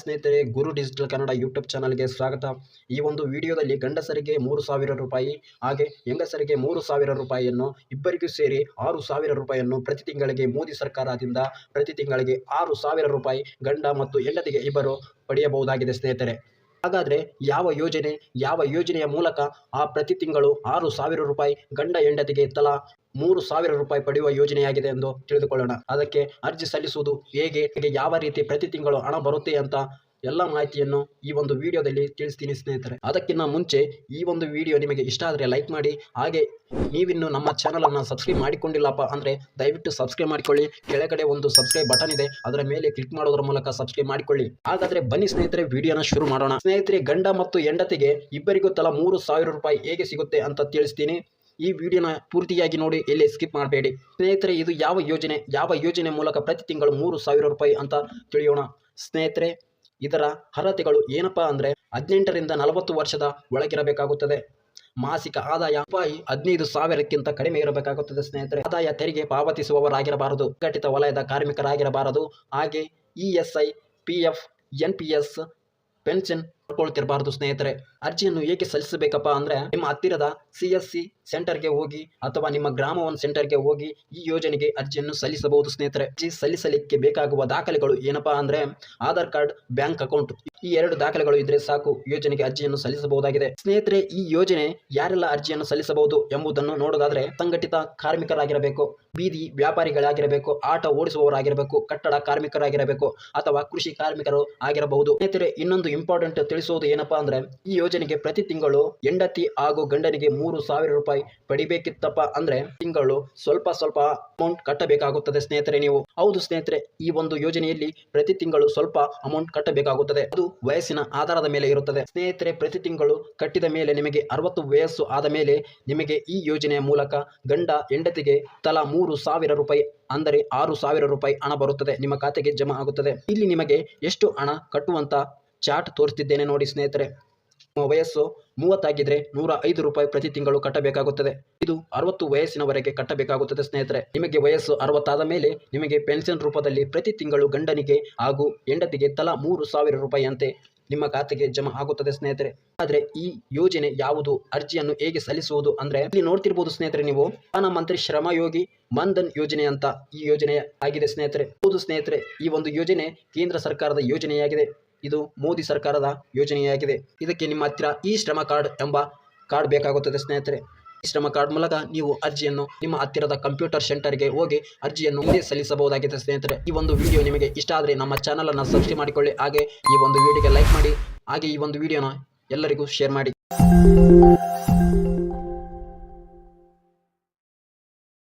ಸ್ನೇಹಿತರೆ, ಗುರು digital Kannada YouTube ಚಾನಲ್ಗೆ ಸ್ವಾಗತ. ಈ ಒಂದು ವಿಡಿಯೋದಲ್ಲಿ ಗಂಡಸರಿಗೆ ಮೂರು ಸಾವಿರ ರೂಪಾಯಿ, ಹಾಗೆ ಹೆಂಗಸರಿಗೆ ಮೂರು ಸಾವಿರ ರೂಪಾಯಿಯನ್ನು, ಇಬ್ಬರಿಗೂ ಸೇರಿ ಆರು ಸಾವಿರ ರೂಪಾಯಿಯನ್ನು ಪ್ರತಿ ತಿಂಗಳಿಗೆ ಮೋದಿ ಸರ್ಕಾರದಿಂದ ಪ್ರತಿ ತಿಂಗಳಿಗೆ ಆರು ಸಾವಿರ ರೂಪಾಯಿ ಗಂಡ ಮತ್ತು ಹೆಂಡತಿಗೆ ಇಬ್ಬರು ಪಡೆಯಬಹುದಾಗಿದೆ ಸ್ನೇಹಿತರೆ. ಹಾಗಾದರೆ ಯಾವ ಯೋಜನೆ, ಯಾವ ಯೋಜನೆಯ ಮೂಲಕ ಆ ಪ್ರತಿ ತಿಂಗಳು ಆರು ಸಾವಿರ ರೂಪಾಯಿ ಗಂಡ ಹೆಂಡತಿಗೆ ತಲಾ ಮೂರು ಸಾವಿರ ರೂಪಾಯಿ ಪಡೆಯುವ ಯೋಜನೆಯಾಗಿದೆ ಎಂದು ತಿಳಿದುಕೊಳ್ಳೋಣ. ಅದಕ್ಕೆ ಅರ್ಜಿ ಸಲ್ಲಿಸುವುದು ಹೇಗೆ, ಯಾವ ರೀತಿ ಪ್ರತಿ ತಿಂಗಳು ಹಣ ಬರುತ್ತೆ ಅಂತ ಎಲ್ಲ ಮಾಹಿತಿಯನ್ನು ಈ ಒಂದು ವಿಡಿಯೋದಲ್ಲಿ ತಿಳಿಸ್ತೀನಿ ಸ್ನೇಹಿತರೆ. ಅದಕ್ಕಿಂತ ಮುಂಚೆ ಈ ಒಂದು ವಿಡಿಯೋ ನಿಮಗೆ ಇಷ್ಟ ಆದರೆ ಲೈಕ್ ಮಾಡಿ, ಹಾಗೆ ನೀವಿನ್ನು ನಮ್ಮ ಚಾನಲನ್ನು ಸಬ್ಸ್ಕ್ರೈಬ್ ಮಾಡಿಕೊಂಡಿಲ್ಲಪ್ಪ ಅಂದರೆ ದಯವಿಟ್ಟು ಸಬ್ಸ್ಕ್ರೈಬ್ ಮಾಡಿಕೊಳ್ಳಿ. ಕೆಳಗಡೆ ಒಂದು ಸಬ್ಸ್ಕ್ರೈಬ್ ಬಟನ್ ಇದೆ, ಅದರ ಮೇಲೆ ಕ್ಲಿಕ್ ಮಾಡೋದ್ರ ಮೂಲಕ ಸಬ್ಸ್ಕ್ರೈಬ್ ಮಾಡಿಕೊಳ್ಳಿ. ಹಾಗಾದ್ರೆ ಬನ್ನಿ ಸ್ನೇಹಿತರೆ, ವಿಡಿಯೋನ ಶುರು ಮಾಡೋಣ. ಸ್ನೇಹಿತರೆ, ಗಂಡ ಮತ್ತು ಹೆಂಡತಿಗೆ ಇಬ್ಬರಿಗೂ ತಲಾ ಮೂರು ರೂಪಾಯಿ ಹೇಗೆ ಸಿಗುತ್ತೆ ಅಂತ ತಿಳಿಸ್ತೀನಿ. ಈ ವಿಡಿಯೋನ ಪೂರ್ತಿಯಾಗಿ ನೋಡಿ, ಎಲ್ಲಿ ಸ್ಕಿಪ್ ಮಾಡಬೇಡಿ. ಸ್ನೇಹಿತರೆ, ಇದು ಯಾವ ಯೋಜನೆ? ಯಾವ ಯೋಜನೆ ಮೂಲಕ ಪ್ರತಿ ತಿಂಗಳು ಮೂರು ಸಾವಿರ ರೂಪಾಯಿ ಅಂತ ತಿಳಿಯೋಣ. ಸ್ನೇಹಿತರೆ ಇದರ ಅರ್ಹತೆಗಳು ಏನಪ್ಪಾ ಅಂದರೆ ಹದಿನೆಂಟರಿಂದ ನಲವತ್ತು ವರ್ಷದ ಒಳಗಿರಬೇಕಾಗುತ್ತದೆ. ಮಾಸಿಕ ಆದಾಯ ರೂಪಾಯಿ ಹದಿನೈದು ಸಾವಿರಕ್ಕಿಂತ ಕಡಿಮೆ ಇರಬೇಕಾಗುತ್ತದೆ ಸ್ನೇಹಿತರೆ. ಆದಾಯ ತೆರಿಗೆ ಪಾವತಿಸುವವರಾಗಿರಬಾರದು ಘಟಿತ ವಲಯದ ಕಾರ್ಮಿಕರಾಗಿರಬಾರದು. ಹಾಗೆ E S I, P F, N P S, pension ಪಡ್ಕೊಳ್ತಿರಬಾರದು ಸ್ನೇಹಿತರೆ. ಅರ್ಜಿಯನ್ನು ಏಕೆ ಸಲ್ಲಿಸಬೇಕಪ್ಪ ಅಂದ್ರೆ ನಿಮ್ಮ ಹತ್ತಿರದ ಸಿ ಎಸ್ ಸಿ ಸೆಂಟರ್ಗೆ ಹೋಗಿ ಅಥವಾ ನಿಮ್ಮ ಗ್ರಾಮ ಒನ್ ಸೆಂಟರ್ಗೆ ಹೋಗಿ ಈ ಯೋಜನೆಗೆ ಅರ್ಜಿಯನ್ನು ಸಲ್ಲಿಸಬಹುದು ಸ್ನೇಹಿತರೆ. ಅರ್ಜಿ ಸಲ್ಲಿಸಲಿಕ್ಕೆ ಬೇಕಾಗುವ ದಾಖಲೆಗಳು ಏನಪ್ಪಾ ಅಂದ್ರೆ ಆಧಾರ್ ಕಾರ್ಡ್, ಬ್ಯಾಂಕ್ ಅಕೌಂಟ್ ಈ ಎರಡು ದಾಖಲೆಗಳು ಇದ್ರೆ ಸಾಕು. ಯೋಜನೆಗೆ ಅರ್ಜಿಯನ್ನು ಸಲ್ಲಿಸಬಹುದಾಗಿದೆ. ಸ್ನೇಹಿತರೆ, ಈ ಯೋಜನೆ ಯಾರೆಲ್ಲ ಅರ್ಜಿಯನ್ನು ಸಲ್ಲಿಸಬಹುದು ಎಂಬುದನ್ನು ನೋಡೋದಾದ್ರೆ ಸಂಘಟಿತ ಕಾರ್ಮಿಕರಾಗಿರಬೇಕು, ಬೀದಿ ವ್ಯಾಪಾರಿಗಳಾಗಿರಬೇಕು, ಆಟ ಓಡಿಸುವವರಾಗಿರಬೇಕು, ಕಟ್ಟಡ ಕಾರ್ಮಿಕರಾಗಿರಬೇಕು ಅಥವಾ ಕೃಷಿ ಕಾರ್ಮಿಕರು ಆಗಿರಬಹುದು. ಸ್ನೇಹಿತರೆ, ಇನ್ನೊಂದು ಇಂಪಾರ್ಟೆಂಟ್ ತಿಳಿಸುವುದು ಏನಪ್ಪಾ ಅಂದ್ರೆ, ಈ ಯೋಜನೆಗೆ ಪ್ರತಿ ತಿಂಗಳು ಹೆಂಡತಿ ಹಾಗೂ ಗಂಡನಿಗೆ ಮೂರು ಸಾವಿರ ರೂಪಾಯಿ ಪಡಿಬೇಕಿತ್ತಪ್ಪ ಅಂದ್ರೆ, ತಿಂಗಳು ಸ್ವಲ್ಪ ಸ್ವಲ್ಪ ಅಮೌಂಟ್ ಕಟ್ಟಬೇಕಾಗುತ್ತದೆ ಸ್ನೇಹಿತರೆ ನೀವು. ಹೌದು ಸ್ನೇಹಿತರೆ, ಈ ಒಂದು ಯೋಜನೆಯಲ್ಲಿ ಪ್ರತಿ ತಿಂಗಳು ಸ್ವಲ್ಪ ಅಮೌಂಟ್ ಕಟ್ಟಬೇಕಾಗುತ್ತದೆ. ಅದು ವಯಸ್ಸಿನ ಆಧಾರದ ಮೇಲೆ ಇರುತ್ತದೆ. ಸ್ನೇಹಿತರೆ, ಪ್ರತಿ ತಿಂಗಳು ಕಟ್ಟಿದ ಮೇಲೆ ನಿಮಗೆ ಅರವತ್ತು ವಯಸ್ಸು ಆದ ಮೇಲೆ ನಿಮಗೆ ಈ ಯೋಜನೆಯ ಮೂಲಕ ಗಂಡ ಹೆಂಡತಿಗೆ ತಲಾ ಮೂರು ಸಾವಿರ ರೂಪಾಯಿ ಅಂದರೆ ಆರು ಸಾವಿರ ರೂಪಾಯಿ ಹಣ ಬರುತ್ತದೆ. ನಿಮ್ಮ ಖಾತೆಗೆ ಜಮಾ ಆಗುತ್ತದೆ. ಇಲ್ಲಿ ನಿಮಗೆ ಎಷ್ಟು ಹಣ ಕಟ್ಟುವಂತ ಚಾರ್ಟ್ ತೋರಿಸ್ತಿದ್ದೇನೆ ನೋಡಿ ಸ್ನೇಹಿತರೆ. ನಿಮ್ಮ ವಯಸ್ಸು ಮೂವತ್ತಾಗಿದ್ರೆ ನೂರ ಐದು ರೂಪಾಯಿ ಪ್ರತಿ ತಿಂಗಳು ಕಟ್ಟಬೇಕಾಗುತ್ತದೆ. ಇದು ಅರವತ್ತು ವಯಸ್ಸಿನವರೆಗೆ ಕಟ್ಟಬೇಕಾಗುತ್ತದೆ ಸ್ನೇಹಿತರೆ. ನಿಮಗೆ ವಯಸ್ಸು ಅರವತ್ತಾದ ಮೇಲೆ ನಿಮಗೆ ಪೆನ್ಷನ್ ರೂಪದಲ್ಲಿ ಪ್ರತಿ ತಿಂಗಳು ಗಂಡನಿಗೆ ಹಾಗೂ ಹೆಂಡತಿಗೆ ತಲಾ ಮೂರು ಸಾವಿರ ರೂಪಾಯಿಯಂತೆ ನಿಮ್ಮ ಖಾತೆಗೆ ಜಮಾ ಆಗುತ್ತದೆ ಸ್ನೇಹಿತರೆ. ಆದರೆ ಈ ಯೋಜನೆ ಯಾವುದು? ಅರ್ಜಿಯನ್ನು ಹೇಗೆ ಸಲ್ಲಿಸುವುದು ಅಂದ್ರೆ ಇಲ್ಲಿ ನೋಡ್ತಿರ್ಬೋದು ಸ್ನೇಹಿತರೆ ನೀವು. ಪ್ರಧಾನಮಂತ್ರಿ ಶ್ರಮಯೋಗಿ ಮನ್ಧನ್ ಯೋಜನೆ ಅಂತ ಈ ಯೋಜನೆ ಆಗಿದೆ ಸ್ನೇಹಿತರೆ. ಹೌದು ಸ್ನೇಹಿತರೆ, ಈ ಒಂದು ಯೋಜನೆ ಕೇಂದ್ರ ಸರ್ಕಾರದ ಯೋಜನೆಯಾಗಿದೆ. ಇದು ಮೋದಿ ಸರ್ಕಾರದ ಯೋಜನೆಯಾಗಿದೆ. ಇದಕ್ಕೆ ನಿಮ್ಮ ಹತ್ತಿರ ಈ ಶ್ರಮ ಕಾರ್ಡ್ ಎಂಬ ಕಾರ್ಡ್ ಬೇಕಾಗುತ್ತದೆ ಸ್ನೇಹಿತರೆ. ಈ ಶ್ರಮ ಕಾರ್ಡ್ ಮೂಲಕ ನೀವು ಅರ್ಜಿಯನ್ನು ನಿಮ್ಮ ಹತ್ತಿರದ ಕಂಪ್ಯೂಟರ್ ಸೆಂಟರ್ಗೆ ಹೋಗಿ ಅರ್ಜಿಯನ್ನು ಮುಂದೆ ಸಲ್ಲಿಸಬಹುದಾಗಿದೆ ಸ್ನೇಹಿತರೆ. ಈ ಒಂದು ವಿಡಿಯೋ ನಿಮಗೆ ಇಷ್ಟ ಆದರೆ ನಮ್ಮ ಚಾನಲ್ ಅನ್ನು ಸಬ್ಸ್ಕ್ರೈಬ್ ಮಾಡಿಕೊಳ್ಳಿ. ಹಾಗೆ ಈ ಒಂದು ವಿಡಿಯೋಗೆ ಲೈಕ್ ಮಾಡಿ. ಹಾಗೆ ಈ ಒಂದು ವಿಡಿಯೋನ ಎಲ್ಲರಿಗೂ ಶೇರ್ ಮಾಡಿ.